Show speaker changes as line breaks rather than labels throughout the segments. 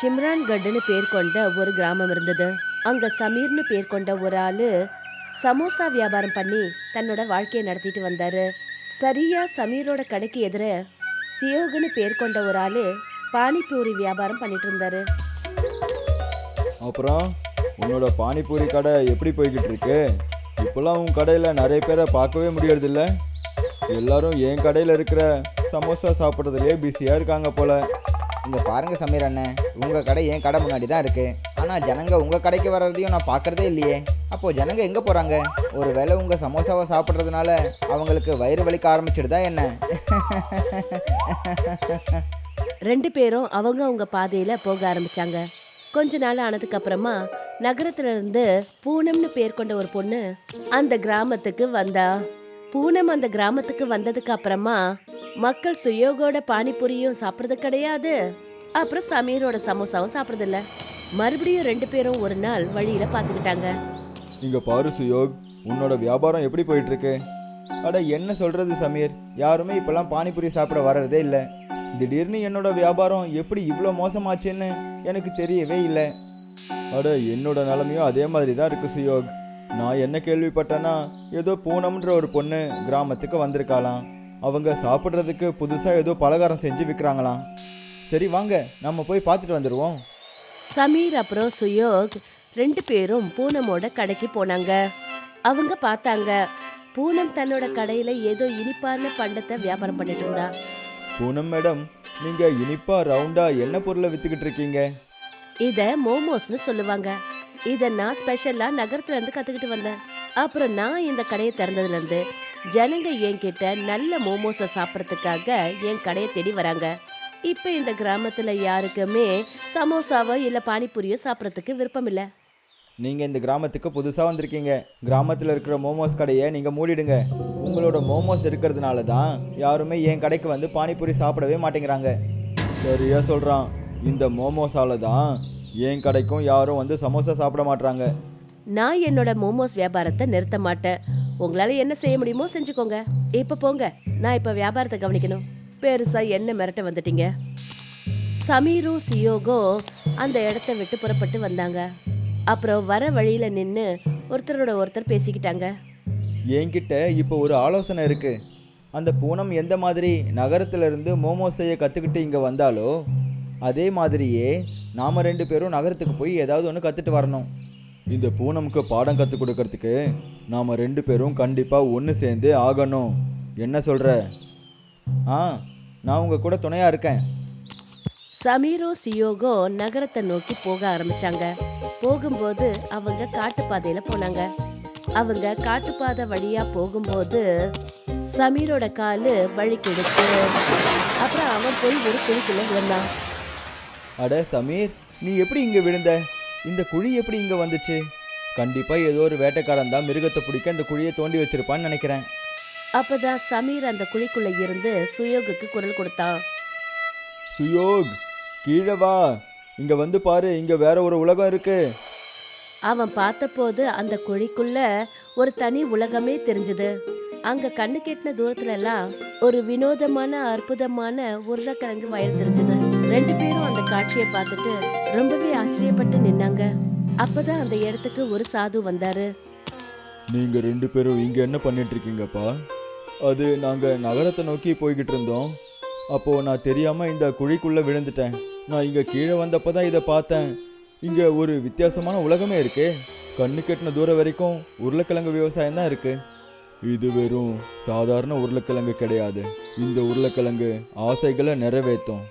சிம்ரான்கட்னு பேர் கொண்ட ஒரு கிராமம் இருந்தது. அங்க சமீர்னு பேர் கொண்ட ஒரு ஆளு சமோசா வியாபாரம் பண்ணி தன்னோட வாழ்க்கையை நடத்திட்டு வந்தாரு. சரியா சமீரோட கடைக்கு எதிர சியோகுன்னு பேர் கொண்ட ஒரு ஆளு பானிபூரி வியாபாரம் பண்ணிட்டு இருந்தாரு.
அப்புறம் உன்னோட பானிபூரி கடை எப்படி போய்கிட்டு இருக்கு? இப்போல்லாம் உன் கடையில் நிறைய பேரை பார்க்கவே முடியறதில்ல. எல்லாரும் என் கடையில் இருக்கிற சமோசா சாப்பிட்றதுலேயே பிஸியாக இருக்காங்க போல.
இங்கே பாருங்க சமீர் அண்ணன் உங்கள் கடை என் கடை முன்னாடி தான் இருக்குது ஆனால் ஜனங்க உங்கள் கடைக்கு வர்றதையும் நான் பார்க்குறதே இல்லையே. அப்போது ஜனங்க எங்கே போகிறாங்க ஒரு வேளை உங்கள் சமோசாவை சாப்பிட்றதுனால அவங்களுக்கு வயிறு வலிக்க ஆரம்பிச்சிடுதா என்ன?
ரெண்டு பேரும் அவங்க அவங்க பாதையில் போக ஆரம்பித்தாங்க கொஞ்ச நாள் ஆனதுக்கப்புறமா நகரத்துல இருந்து பூனம்னு பேர் கொண்ட ஒரு பொண்ணு அந்த கிராமத்துக்கு வந்தா. பூனம் அந்த கிராமத்துக்கு வந்ததுக்கு அப்புறமா மக்கள் சுயோகோட பானிபூரியும் சாப்பிட்றது கிடையாது. அப்புறம் சமீரோட சமோசாவும் சாப்பிட்றது இல்ல மறுபடியும் ரெண்டு பேரும் ஒரு நாள் வழியில பாத்துக்கிட்டாங்க
இங்க பாரு சுயோக் உன்னோட வியாபாரம் எப்படி போயிட்டு இருக்கு அட என்ன சொல்கிறது சமீர்? யாருமே இப்போல்லாம் பானிபூரி சாப்பிட வர்றதே இல்லை. திடீர்னு என்னோட வியாபாரம் எப்படி இவ்வளோ மோசமாச்சுன்னு எனக்கு தெரியவே இல்லை. அட என்னோட நிலமையும் அதே மாதிரி தான் இருக்கு சுயோக். நான் என்ன கேள்விப்பட்டேன்னா ஏதோ பூனம்ன்ற ஒரு பொண்ணு கிராமத்துக்கு வந்திருக்காளாம். அவங்க சாப்பிட்றதுக்கு புதுசாக ஏதோ பலகாரம் செஞ்சு விற்கிறாங்களாம் சரி வாங்க நம்ம போய் பார்த்துட்டு வந்துடுவோம்
சமீர் அப்புறம் சுயோக் ரெண்டு பேரும் பூனமோட கடைக்கு போனாங்க. அவங்க பார்த்தாங்க பூனம் தன்னோட கடையில ஏதோ இனிப்பான பண்டத்தை வியாபாரம் பண்ணிட்டு இருந்தா.
பூனம் மேடம் நீங்கள் இனிப்பா ரவுண்டா என்ன பொருளை விற்றுக்கிட்டு இருக்கீங்க?
இத மோமோஸ்னு சொல்லுவாங்க. இதை நான் ஸ்பெஷலாக நகரத்துலேருந்து இருந்து வந்தேன். அப்புறம் நான் இந்த கடையை திறந்ததுலேருந்து ஜனங்க என்கிட்ட நல்ல மோமோஸை சாப்பிட்றதுக்காக என் கடையை தேடி வராங்க. இப்போ இந்த கிராமத்தில் யாருக்குமே சமோசாவோ இல்லை பானிபூரியோ சாப்பிட்றதுக்கு விருப்பம் இல்லை.
நீங்கள் இந்த கிராமத்துக்கு புதுசாக வந்திருக்கீங்க. கிராமத்தில் இருக்கிற மோமோஸ் கடையை நீங்கள் மூடிடுங்க. உங்களோட மோமோஸ் இருக்கிறதுனால தான் யாருமே என் கடைக்கு வந்து பானிபூரி சாப்பிடவே மாட்டேங்கிறாங்க. சரியா சொல்கிறான் இந்த மோமோஸால தான் என் கடைக்கும் யாரும் வந்து சமோசா சாப்பிட மாட்றாங்க?
நான் என்னோட மோமோஸ் வியாபாரத்தை நிறுத்த மாட்டேன். உங்களால என்ன செய்ய முடியுமோ செஞ்சுக்கோங்க. இப்ப போங்க. நான் இப்ப வியாபாரத்தை கவனிக்கணும். பெருசா என்ன மிரட்ட வந்துட்டீங்க? சமீரும் சியோகும் அந்த இடத்த விட்டு புறப்பட்டு வந்தாங்க. அப்புறம் வர வழியில நின்னு ஒருத்தரோட ஒருத்தர் பேசிக்கிட்டாங்க.
என்கிட்ட இப்போ ஒரு ஆலோசனை இருக்குது அந்த பூனம் எந்த மாதிரி நகரத்துல இருந்து மோமோஸ் செய்ய கற்றுக்கிட்டு இங்கே வந்தாலோ அதே மாதிரியே நாம் ரெண்டு பேரும் நகரத்துக்கு போய் ஏதாவது ஒன்று கற்றுட்டு வரணும். இந்த பூனமுக்கு பாடம் கற்றுக் கொடுக்கறதுக்கு நாம் ரெண்டு பேரும் கண்டிப்பாக ஒன்று சேர்ந்து ஆகணும். என்ன சொல்கிற ஆ நான் உங்கள் கூட துணையாக இருக்கேன்.
சமீரும் சியோகும் நகரத்தை நோக்கி போக ஆரம்பிச்சாங்க. போகும்போது அவங்க காட்டுப்பாதையில போனாங்க. அவங்க காட்டுப்பாதை வழியா போகும்போது சமீரோட காலு வழி கெடுத்து அப்புறம் அவன் போய் ஒரு குழிக்குள்ள விழுந்தான்.
அட சமீர் நீ எப்படி இங்கே விழுந்த? இந்த குழி எப்படி இங்கே வந்துச்சு? கண்டிப்பாக ஏதோ ஒரு வேட்டைக்காரன் தான் மிருகத்தை பிடிக்க இந்த குழியை தோண்டி வச்சிருப்பான்னு நினைக்கிறேன்.
அப்பதான் சமீர் அந்த குழிக்குள்ள இருந்து சுயோகுக்கு குரல் கொடுத்தான்.
சுயோக் கீழே வா. இங்க வந்து பாரு இங்க வேற ஒரு உலகம் இருக்கு.
அவன் பார்த்தபோது அந்த குழிக்குள்ள ஒரு தனி உலகமே தெரிஞ்சது. அங்க கண்ணு கெட்டின தூரத்துல எல்லாம் ஒரு வினோதமான அற்புதமான உருளைக்கிழங்கு வயல் தெரிஞ்சது. ரெண்டு பேரும் அந்த காட்சியை பார்த்துட்டு ரொம்பவே ஆச்சரியப்பட்டு நின்னாங்க. அப்பதான் அந்த இடத்துக்கு ஒரு சாது வந்தாரு.
நீங்க ரெண்டு பேரும் இங்க என்ன பண்ணிட்டு இருக்கீங்கப்பா? அது நாங்க நகரத்தை நோக்கி போய்கிட்டு இருந்தோம். அப்போ நான் தெரியாம இந்த குழிக்குள்ள விழுந்துட்டேன். நான் இங்க கீழே வந்தப்போ தான் இதை பார்த்தேன். இங்க ஒரு வித்தியாசமான உலகமே இருக்கு. கண்ணு கட்டின தூரம் வரைக்கும் உருளைக்கிழங்கு விவசாயம் தான் இருக்கு. இது வெறும் சாதாரண உருளைக்கிழங்கு கிடையாது. இந்த உருளைக்கிழங்கு ஆசைகளை நிறைவேற்றும்.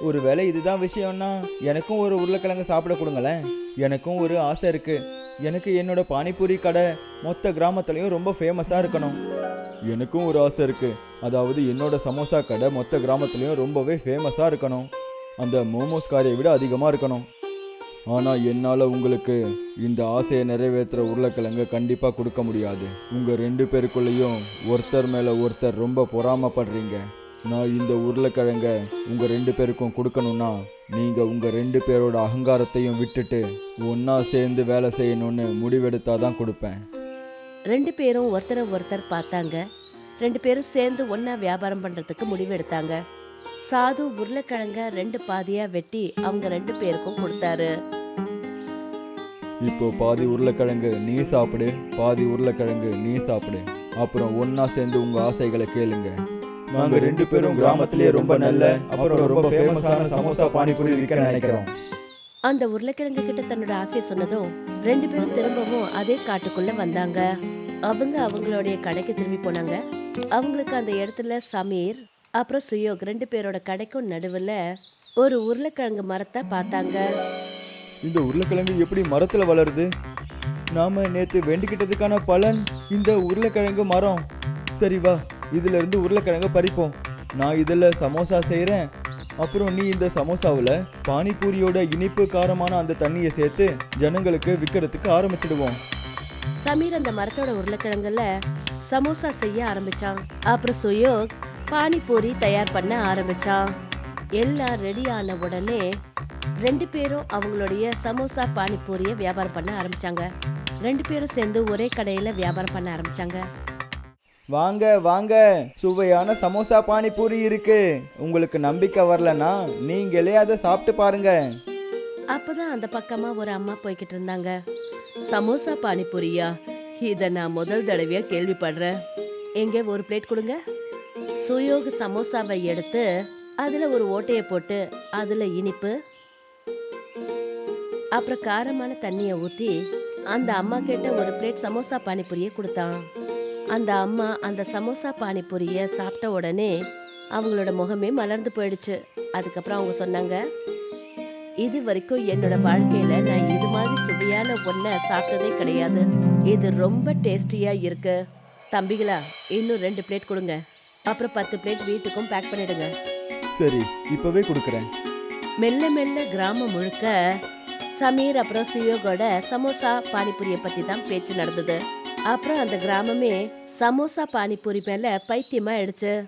ஒருவேளை இதுதான் விஷயம்னா எனக்கும் ஒரு உருளைக்கிழங்கு சாப்பிட கொடுங்களேன். எனக்கும் ஒரு ஆசை இருக்கு. எனக்கு என்னோட பானிபூரி கடை மொத்த கிராமத்துலேயும் ரொம்ப ஃபேமஸாக இருக்கணும். எனக்கும் ஒரு ஆசை இருக்கு. அதாவது என்னோட சமோசா கடை மொத்த கிராமத்துலேயும் ரொம்பவே ஃபேமஸாக இருக்கணும். அந்த மோமோஸ் காரியை விட அதிகமாக இருக்கணும். ஆனால் என்னால் உங்களுக்கு இந்த ஆசையை நிறைவேற்றுற உருளைக்கிழங்க கண்டிப்பாக கொடுக்க முடியாது. உங்கள் ரெண்டு பேருக்குள்ளேயும் ஒருத்தர் மேலே ஒருத்தர் ரொம்ப பொறாமப்படுறீங்க. நான் இந்த உருளைக்கிழங்க உங்கள் ரெண்டு பேருக்கும் கொடுக்கணும்னா நீங்கள் உங்கள் ரெண்டு பேரோட அகங்காரத்தையும் விட்டுட்டு ஒன்றா சேர்ந்து வேலை செய்யணும்னு முடிவெடுத்தாதான் கொடுப்பேன்.
ரெண்டு பேரும் ஒருத்தரை ஒருத்தர் பார்த்தாங்க. ரெண்டு பேரும் சேர்ந்து ஒண்ணா வியாபாரம் பண்றதுக்கு முடிவு எடுத்தாங்க சாது உருளைக்கிழங்க ரெண்டு பாதியா வெட்டி அவங்க ரெண்டு பேருக்கும் கொடுத்தாரு.
இப்போ பாதி உருளைக்கிழங்கு நீ சாப்பிடு பாதி உருளைக்கிழங்கு நீ சாப்பிடு. அப்புறம் ஒண்ணா சேர்ந்து உங்க ஆசைகளை கேளுங்க. நாங்க ரெண்டு பேரும் கிராமத்திலேயே ரொம்ப நல்ல அப்புறம் ரொம்ப ஃபேமஸான சமோசா பானிபூரி விற்க நினைக்கிறோம்.
அந்த உருளைக்கிழங்கு கிட்ட தன்னோட ஆசையை சொன்னதும் ரெண்டு பேரும் திரும்பவும் அதே காட்டுக்குள்ள வந்தாங்க. அவங்க அவங்களுடைய கடைக்கு திரும்பி போனாங்க. அவங்களுக்கு அந்த இடத்துல சமீர் அப்புறம் சுயோக் ரெண்டு பேரோட கடைக்கும் நடுவுல ஒரு உருளைக்கிழங்கு மரத்தை பார்த்தாங்க.
இந்த உருளைக்கிழங்கு எப்படி மரத்துல வளருது? நாம நேத்து வேண்டிக்கிட்டதுக்கான பலன் இந்த உருளைக்கிழங்கு மரம். சரி வா. இதுல இருந்து உருளைக்கிழங்கு பறிப்போம். நான் இதில் சமோசா செய்கிறேன் அப்புறம் நீ இந்த சமோசாவில் பானிபூரியோட இனிப்பு காரமான அந்த தண்ணியை சேர்த்து ஜனங்களுக்கு விற்கிறதுக்கு ஆரம்பிச்சிடுவோம்.
சமீர் அந்த மரத்தோட உருளைக்கிழங்குல சமோசா செய்ய ஆரம்பிச்சான். அப்புறம் சுயோக் பானிபூரி தயார் பண்ண ஆரம்பிச்சான். எல்லாம் ரெடி ஆன உடனே ரெண்டு பேரும் அவங்களுடைய சமோசா பானிபூரியை வியாபாரம் பண்ண ஆரம்பிச்சாங்க. ரெண்டு பேரும் சேர்ந்து ஒரே கடையில் வியாபாரம் பண்ண ஆரம்பிச்சாங்க.
வாங்க வாங்க. சுவையான சமோசா பானிபூரி இருக்கு. உங்களுக்கு நம்பிக்கை வரலனா நீங்களே அதை சாப்பிட்டு பாருங்க.
அப்பதான் அந்த பக்கமா ஒரு அம்மா போய்கிட்டு இருந்தாங்க. சமோசா பானிபூரியா? இத நான் முதல் தடவையா கேள்விப்படுறேன். எங்க ஒரு பிளேட் கொடுங்க. சுயோக சமோசாவை எடுத்து அதுல ஒரு ஓட்டையை போட்டு அதுல இனிப்பு அப்புறம் காரமான தண்ணியை ஊத்தி அந்த அம்மா கிட்ட ஒரு பிளேட் சமோசா பானிபூரியை கொடுத்தான். அந்த அம்மா அந்த சமோசா பானிபூரிய சாப்பிட்ட உடனே அவங்களோட முகமே மலர்ந்து போயிடுச்சு. அதுக்கப்புறம் அவங்க சொன்னாங்க இது வரைக்கும் என்னோட வாழ்க்கையில நான் இது மாதிரி சுவையான ஒன்றை சாப்பிட்டதே கிடையாது. இது ரொம்ப டேஸ்டியா இருக்கு. தம்பிகளா இன்னும் ரெண்டு பிளேட் கொடுங்க. அப்புறம் பத்து பிளேட் வீட்டுக்கும் பேக் பண்ணிடுங்க.
சரி இப்பவே கொடுக்குறேன்.
மெல்ல மெல்ல கிராமம் முழுக்க சமீர் அப்புறம் சுயோகோட சமோசா பானிபூரிய பத்தி தான் பேச்சு நடந்தது. அப்புறம் அந்த கிராமமே சமோசா பானிபூரி மேல பைத்தியமா ஆயிடுச்சு.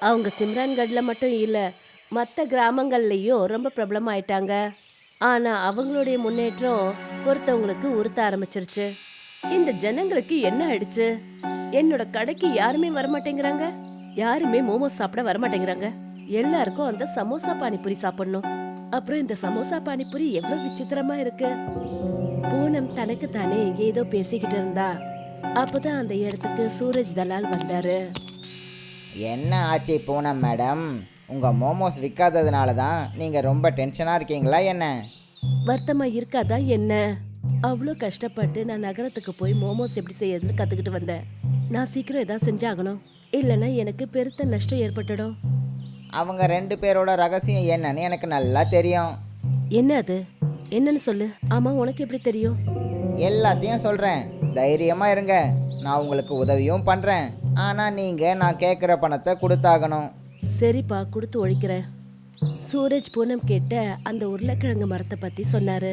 அவங்க சிம்ரான்கட்ல மட்டும் இல்லை மற்ற கிராமங்கள்லயும் ரொம்ப பிரபலம் ஆயிட்டாங்க ஆனா அவங்களுடைய முன்னேற்றம் ஒருத்தவங்களுக்கு உறுத்த ஆரம்பிச்சிருச்சு. இந்த ஜனங்களுக்கு என்ன ஆயிடுச்சு? என்னோட கடைக்கு யாருமே வரமாட்டேங்கிறாங்க? யாருமே மோமோஸ் சாப்பிட வரமாட்டேங்கிறாங்க. எல்லாருக்கும் அந்த சமோசா பானிபூரி சாப்பிடணும். அப்புறம் இந்த சமோசா பானிபூரி எவ்வளவு விசித்திரமா இருக்கு. பூனம் தனக்கு தானே ஏதோ பேசிக்கிட்டு இருந்தா. அப்பதான் அந்த இடத்துக்கு சூரஜ் தலால் வந்தாரு.
என்ன ஆச்சு பூனம் மேடம்? உங்கள் மோமோஸ் விற்காததுனால தான் நீங்கள் ரொம்ப டென்ஷனாக இருக்கீங்களா என்ன?
வருத்தமா இருக்காதா என்ன? அவ்வளோ கஷ்டப்பட்டு நான் நகரத்துக்கு போய் மோமோஸ் எப்படி செய்யறதுன்னு கத்துக்கிட்டு வந்தேன். நான் சீக்கிரம் ஏதாவது செஞ்சாகணும். இல்லைன்னா எனக்கு பெருத்த நஷ்டம் ஏற்பட்டுடும்.
அவங்க ரெண்டு பேரோட ரகசியம் என்னன்னு எனக்கு நல்லா தெரியும்.
என்ன அது? என்னன்னு சொல்லு. ஆமா உனக்கு எப்படி தெரியும்?
எல்லாத்தையும் சொல்கிறேன் தைரியமாக இருங்க. நான் உங்களுக்கு உதவியும் பண்ணுறேன் ஆனால் நீங்கள் நான் கேட்குற பணத்தை கொடுத்தாகணும்.
சரிப்பா கொடுத்து ஒழிக்கிறேன். சூரஜ் பூனம் கேட்ட அந்த உருளைக்கிழங்கு மரத்தை பற்றி சொன்னார்.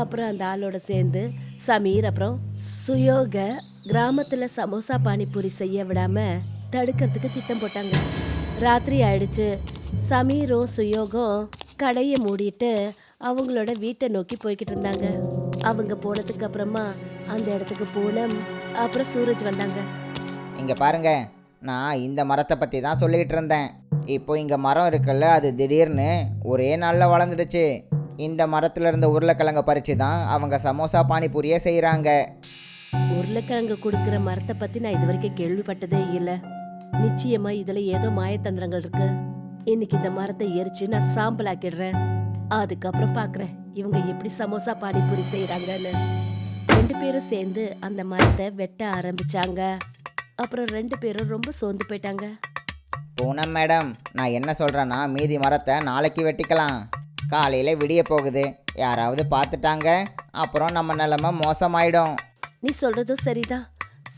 அப்புறம் அந்த ஆளோட சேர்ந்து சமீர் அப்புறம் சுயோக கிராமத்தில் சமோசா பானிபூரி செய்ய விடாமல் தடுக்கிறதுக்கு திட்டம் போட்டாங்க. ராத்திரி ஆயிடுச்சு. சமீரும் சுயோகம் கடையை மூடிட்டு அவங்களோட வீட்டை நோக்கி போய்கிட்டு இருந்தாங்க. அவங்க போனதுக்கு அப்புறமா அந்த இடத்துக்கு பூனம் அப்புறம் சூரஜ் வந்தாங்க.
இங்கே பாருங்க நான் இந்த மரத்தை பற்றி தான் சொல்லிக்கிட்டு இருந்தேன். இப்போ இங்கே மரம் இருக்குல்ல அது திடீர்னு ஒரே நாளில் வளர்ந்துடுச்சு. இந்த மரத்துல இருந்த உருளைக்கிழங்க பறித்து தான் அவங்க சமோசா பானிபூரியே செய்கிறாங்க
உருளைக்கிழங்கு கொடுக்கிற மரத்தை பத்தி நான் இது வரைக்கும் கேள்விப்பட்டதே இல்ல. நிச்சயமா இதுல ஏதோ மாயத்தந்திரங்கள் இருக்கு. இன்னைக்கு இந்த மரத்தை எரிச்சு நான் சாம்பல் ஆக்கிடுறேன். அதுக்கப்புறம் பாக்குறேன் இவங்க எப்படி சமோசா பானிபூரி செய்யறாங்கன்னு ரெண்டு பேரும் சேர்ந்து அந்த மரத்தை வெட்ட ஆரம்பிச்சாங்க. அப்புறம் ரெண்டு பேரும் ரொம்ப சோர்ந்து போயிட்டாங்க.
பூனம் மேடம். நான் என்ன சொல்கிறேன்னா மீதி மரத்தை நாளைக்கு வெட்டிக்கலாம். காலையில் விடிய போகுது. யாராவது பார்த்துட்டாங்க. அப்புறம் நம்ம நிலமை மோசமாயிடும்.
நீ சொல்றதும் சரிதான்.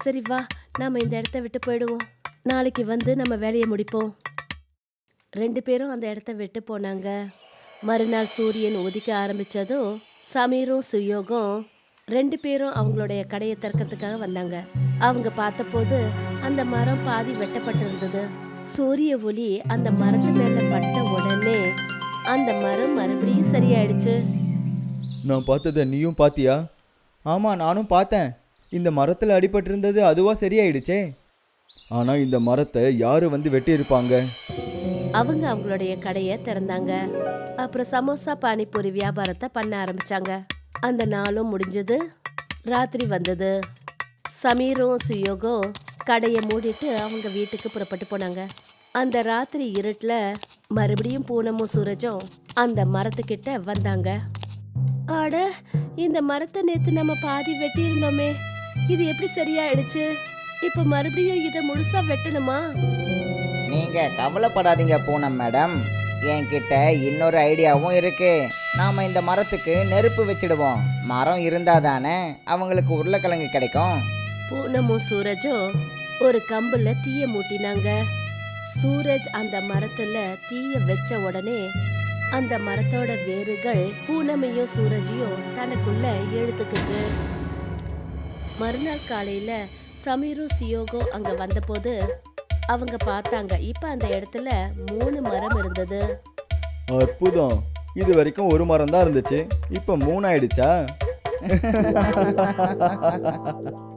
சரி வா நாம இந்த இடத்த விட்டு போயிடுவோம். நாளைக்கு வந்து நம்ம வேலையை முடிப்போம். ரெண்டு பேரும் அந்த இடத்த விட்டு போனாங்க. மறுநாள் சூரியன் உதிக்க ஆரம்பிச்சதும் சமீரும் சுயோகம் ரெண்டு பேரும் அவங்களுடைய கடையை திறக்கிறதுக்காக வந்தாங்க. அவங்க பார்த்தபோது அந்த மரம் பாதி வெட்டப்பட்டிருந்தது. சூரிய ஒளி அந்த மரத்து மேல பட்ட உடனே அந்த மரம் மறுபடியும் சரியாயிடுச்சு.
நான் பார்த்ததை நீயும் பாத்தியா? ஆமாம் நானும் பார்த்தேன். இந்த மரத்தில் அடிபட்டிருந்தது அதுவா சரியாயிடுச்சே. ஆனால் இந்த மரத்தை யார் வந்து வெட்டியிருப்பாங்க?
அவங்க அவங்களுடைய கடையை திறந்தாங்க. அப்புறம் சமோசா பானிபூரி வியாபாரத்தை பண்ண ஆரம்பிச்சாங்க. அந்த நாளும் முடிஞ்சது. ராத்திரி வந்தது. சமீரும் சுயோகம் கடையை மூடிட்டு அவங்க வீட்டுக்கு புறப்பட்டு போனாங்க. அந்த ராத்திரி இருட்டில் மறுபடியும் பூனமும் சூரஜும் அந்த மரத்துக்கிட்ட வந்தாங்க. ஆட இந்த மரத்தை நேற்று நம்ம பாதி வெட்டியிருந்தோமே. இது எப்படி சரியாயிடுச்சு? இப்போ மறுபடியும் இதை முழுசாக வெட்டணுமா?
நீங்கள் கவலைப்படாதீங்க பூனம் மேடம். என்கிட்ட இன்னொரு ஐடியாவும் இருக்கு. நாம இந்த மரத்துக்கு நெருப்பு வச்சிடுவோம். மரம் இருந்தா தானே அவங்களுக்கு உருளைக்கிழங்கு கிடைக்கும்.
பூனமும் சூரஜும் ஒரு கம்புல தீய மூட்டினாங்க. சூரஜ் அந்த மரத்துல தீய வச்ச உடனே அந்த மரத்தோட வேர்கள் பூனமையும் சூரஜையும் தனக்குள்ள எழுத்துக்குச்சு மறுநாள் காலையில சமீரும் சியோகோ அங்க வந்தபோது அவங்க பார்த்தாங்க. இப்ப அந்த இடத்துல மூணு மரம் இருந்தது.
அற்புதம். இது வரைக்கும் ஒரு மரம் தான் இருந்துச்சு. இப்போ மூணு ஆயிடுச்சா